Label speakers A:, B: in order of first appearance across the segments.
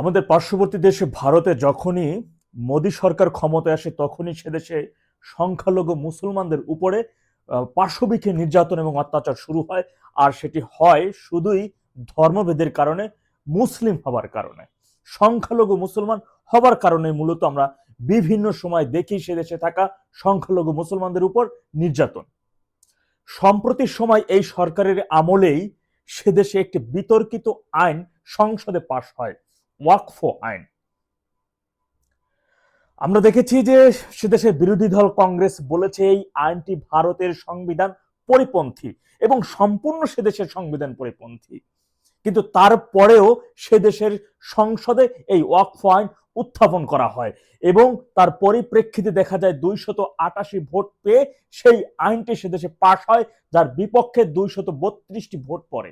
A: আমাদের পার্শ্ববর্তী দেশে ভারতে যখনই মোদী সরকার ক্ষমতায় আসে, তখনই সে দেশে সংখ্যালঘু মুসলমানদের উপরে পাশবিকে নির্যাতন এবং অত্যাচার শুরু হয়। আর সেটি হয় শুধুই ধর্মভেদের কারণে, মুসলিম হবার কারণে। সংখ্যালঘু মুসলমান হবার কারণে মূলত আমরা বিভিন্ন সময় দেখি সে দেশে থাকা সংখ্যালঘু মুসলমানদের উপর নির্যাতন। সম্প্রতি সময় এই সরকারের আমলেই সে দেশে একটি বিতর্কিত আইন সংসদে পাশ হয়। ওয়াকফো আইন। আমরা দেখেছি যে সে দেশের বিরোধী দল কংগ্রেস বলেছে এই আইনটি ভারতের সংবিধান পরিপন্থী এবং সম্পূর্ণ সে দেশের সংবিধান পরিপন্থী। কিন্তু তারপরেও সে দেশের সংসদে এই ওয়াকফ আইন উত্থাপন করা হয় এবং তার পরিপ্রেক্ষিতে দেখা যায় দুইশত আটাশি ভোট পেয়ে সেই আইনটি সে দেশে পাশ হয়, যার বিপক্ষে দুইশত বত্রিশটি ভোট পড়ে।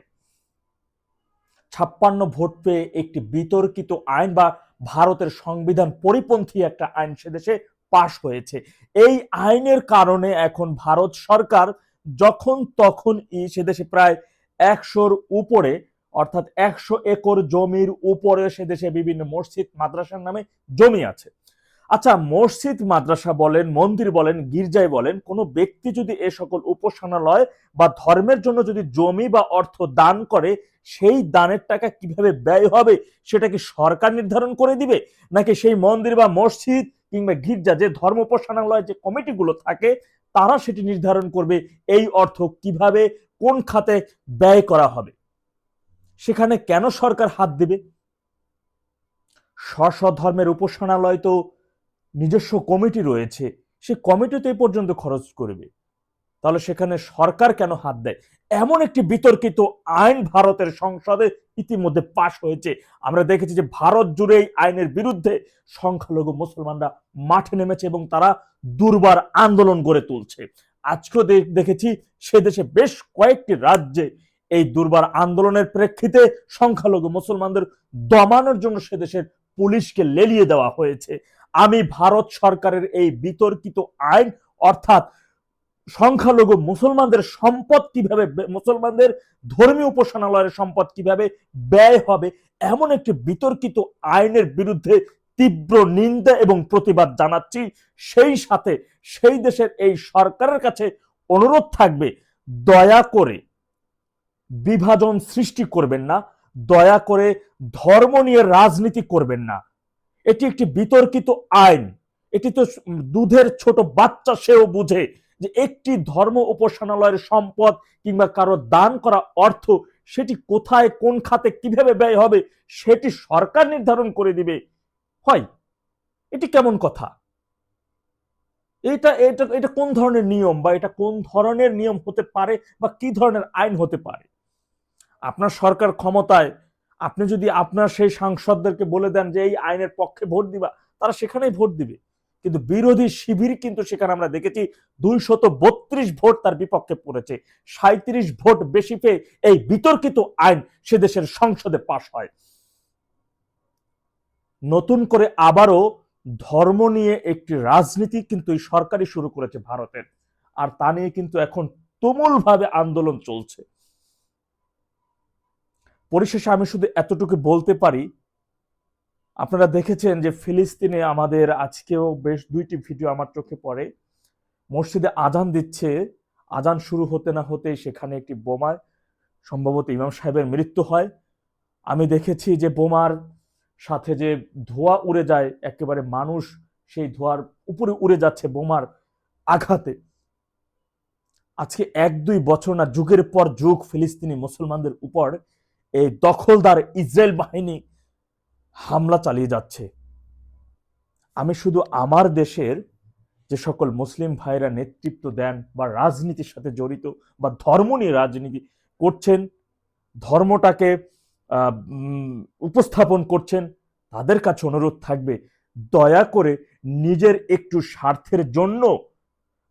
A: ছাপ্পান্ন ভোট পেয়ে একটি বিতর্কিত আইন বা ভারতের সংবিধান পরিপন্থী একটা আইন সে দেশে পাশ হয়েছে। এই আইনের কারণে এখন ভারত সরকার যখন তখন সে দেশে প্রায় একশোর উপরে, অর্থাৎ একশো একর জমির উপরে সে দেশে বিভিন্ন মসজিদ, মাদ্রাসার নামে জমি আছে। আচ্ছা মসজিদ, মাদ্রাসা বলেন, মন্দির বলেন, গির্জায় বলেন, কোনো ব্যক্তি যদি এ সকল উপাসনালয় বা ধর্মের জন্য যদি জমি বা অর্থ দান করে, সেই দানের টাকা কীভাবে ব্যয় হবে? সেটা কি সরকার নির্ধারণ করে দিবে? নাকি সেই মন্দির বা মসজিদ কিংবা গির্জা, যে ধর্ম উপাসনালয় যে কমিটিগুলো থাকে, তারা সেটি নির্ধারণ করবে? এই অর্থ কীভাবে, কোন খাতে ব্যয় করা হবে? সেখানে কেন সরকার হাত দেবে? স্ব ধর্মের উপাসনালয় তো নিজস্ব কমিটি রয়েছে, সে কমিটিতে পর্যন্ত খরচ করবে। তাহলে সেখানে সরকার কেন হাত দেয়? এমন একটি বিতর্কিত আইন ভারতের সংসদে ইতিমধ্যে পাশ হয়েছে। আমরা দেখেছি যে ভারত জুড়ে এই আইনের বিরুদ্ধে সংখ্যালঘু মুসলমানরা মাঠে নেমেছে এবং তারা দুর্বার আন্দোলন গড়ে তুলছে। আজকেও দেখেছি সে দেশে বেশ কয়েকটি রাজ্যে এই দুর্বার আন্দোলনের প্রেক্ষিতে সংখ্যালঘু মুসলমানদের দমানোর জন্য সে দেশের পুলিশকে লেলিয়ে দেওয়া হয়েছে। আমি ভারত সরকারের এই বিতর্কিত আইন, অর্থাৎ সংখ্যালঘু মুসলমানদের সম্পদ কীভাবে, মুসলমানদের ধর্মীয় উপাসনালয়ের সম্পদ কীভাবে ব্যয় হবে, এমন একটি বিতর্কিত আইনের বিরুদ্ধে তীব্র নিন্দা এবং প্রতিবাদ জানাচ্ছি। সেই সাথে সেই দেশের এই সরকারের কাছে অনুরোধ থাকবে, দয়া করে বিভাজন সৃষ্টি করবেন না, দয়া করে ধর্ম নিয়ে রাজনীতি করবেন না। এটি একটি বিতর্কিত আইন। এটি তো দুধের ছোট বাচ্চা সেও বুঝে যে একটি ধর্ম উপাসনালয়ের সম্পদ কিংবা কারও দান করা অর্থ সেটি কোথায়, কোন খাতে কীভাবে ব্যয় হবে সেটি সরকার নির্ধারণ করে দিবে। হয়? এটি কেমন কথা? এটা এটা এটা কোন ধরনের নিয়ম বা এটা কোন ধরনের নিয়ম হতে পারে বা কি ধরনের আইন হতে পারে? আপনার সরকার ক্ষমতায় আপনি যদি আপনার সেই সাংসদদেরকে বলে দেন যে এই আইনের পক্ষে ভোট দিবা, তারা সেখানেই ভোট দিবে। কিন্তু বিরোধী শিবির কিন্তু সেখানে আমরা দেখেছি দুইশত বত্রিশ ভোট তার বিপক্ষে পড়েছে। সাঁত্রিশ ভোট বেশি পেয়ে এই বিতর্কিত আইন সে দেশের সংসদে পাশ হয়। নতুন করে আবারও ধর্ম নিয়ে একটি রাজনীতি কিন্তু এই সরকারই শুরু করেছে ভারতের। আর তা নিয়ে কিন্তু এখন তুমুলভাবে আন্দোলন চলছে। পরিশেষে আমি শুধু এতটুকু বলতে পারি, আপনারা দেখেছেন যে ফিলিস্তিনে আমাদের আজকেও বেশ দুইটি ভিডিও আমার চোখে পড়ে। মসজিদে আজান দিচ্ছে, আজান শুরু হতে না হতে সেখানে একটি বোমায় সম্ভবত ইমাম সাহেবের মৃত্যু হয়। আমি দেখেছি যে বোমার সাথে যে ধোঁয়া উড়ে যায়, একেবারে মানুষ সেই ধোঁয়ার উপরে উড়ে যাচ্ছে বোমার আঘাতে। আজকে এক দুই বছর না, যুগের পর যুগ ফিলিস্তিনি মুসলমানদের উপর এই দখলদার ইসরায়েল বাহিনী হামলা চালিয়ে যাচ্ছে। আমি শুধু আমার দেশের যে সকল মুসলিম ভাইরা নেতৃত্ব দেন বা রাজনীতির সাথে জড়িত বা ধর্ম নিয়ে রাজনীতি করছেন, ধর্মটাকে উপস্থাপন করছেন, তাদের কাছে অনুরোধ থাকবে, দয়া করে নিজের একটু স্বার্থের জন্য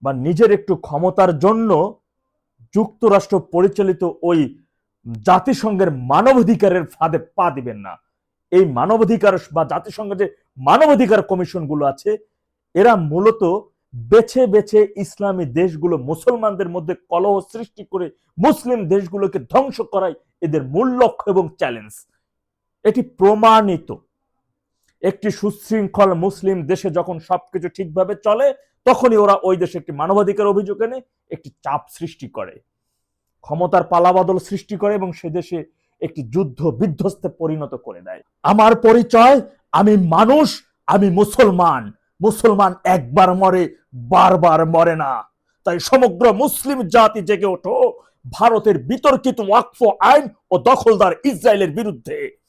A: বা নিজের একটু ক্ষমতার জন্য যুক্তরাষ্ট্র পরিচালিত ওই জাতিসংঘের মানবাধিকারের ফাঁদে পা দিবেন না। এই মানবাধিকার বা জাতিসংঘের যে মানবাধিকার কমিশনগুলো আছে, এরা মূলত বেছে বেছে ইসলামী দেশগুলো মুসলমানদের মধ্যে কলহ সৃষ্টি করে মুসলিম দেশগুলোকে ধ্বংস করাই এদের মূল লক্ষ্য এবং চ্যালেঞ্জ। এটি প্রমাণিত। একটি সুশৃঙ্খল মুসলিম দেশে যখন সবকিছু ঠিকভাবে চলে, তখনই ওরা ওই দেশে একটি মানবাধিকার অভিযোগ এনে একটি চাপ সৃষ্টি করে। ক্ষমতার পালাবাদল সৃষ্টি করে এবং সে দেশে একটি যুদ্ধ বিধ্বস্তে পরিণত করে দেয়। আমার পরিচয়, আমি মানুষ, আমি মুসলমান। মুসলমান একবার মরে, বারবার মরে না। তাই সমগ্র মুসলিম জাতি জেগে ওঠো। ভারতের বিতর্কিত ওয়াকফ আইন ও দখলদার ইসরায়েলের বিরুদ্ধে।